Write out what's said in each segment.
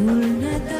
Bulnata.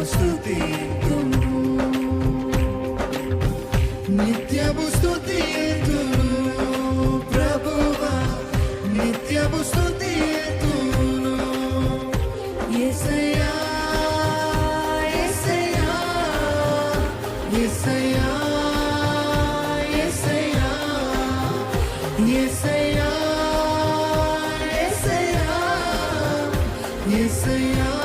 నిత్యము స్థుతి నిత్యము స్థుతి ప్రభువా నిత్యము స్థుతి ఎసయా ఎసయా ఎసయా ఎసయా ఎసయా ఎసయా ఎసయా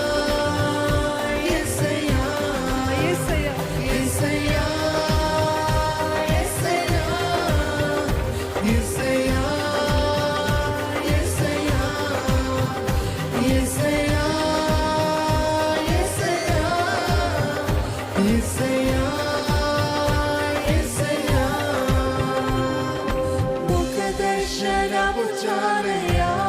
живя путями я.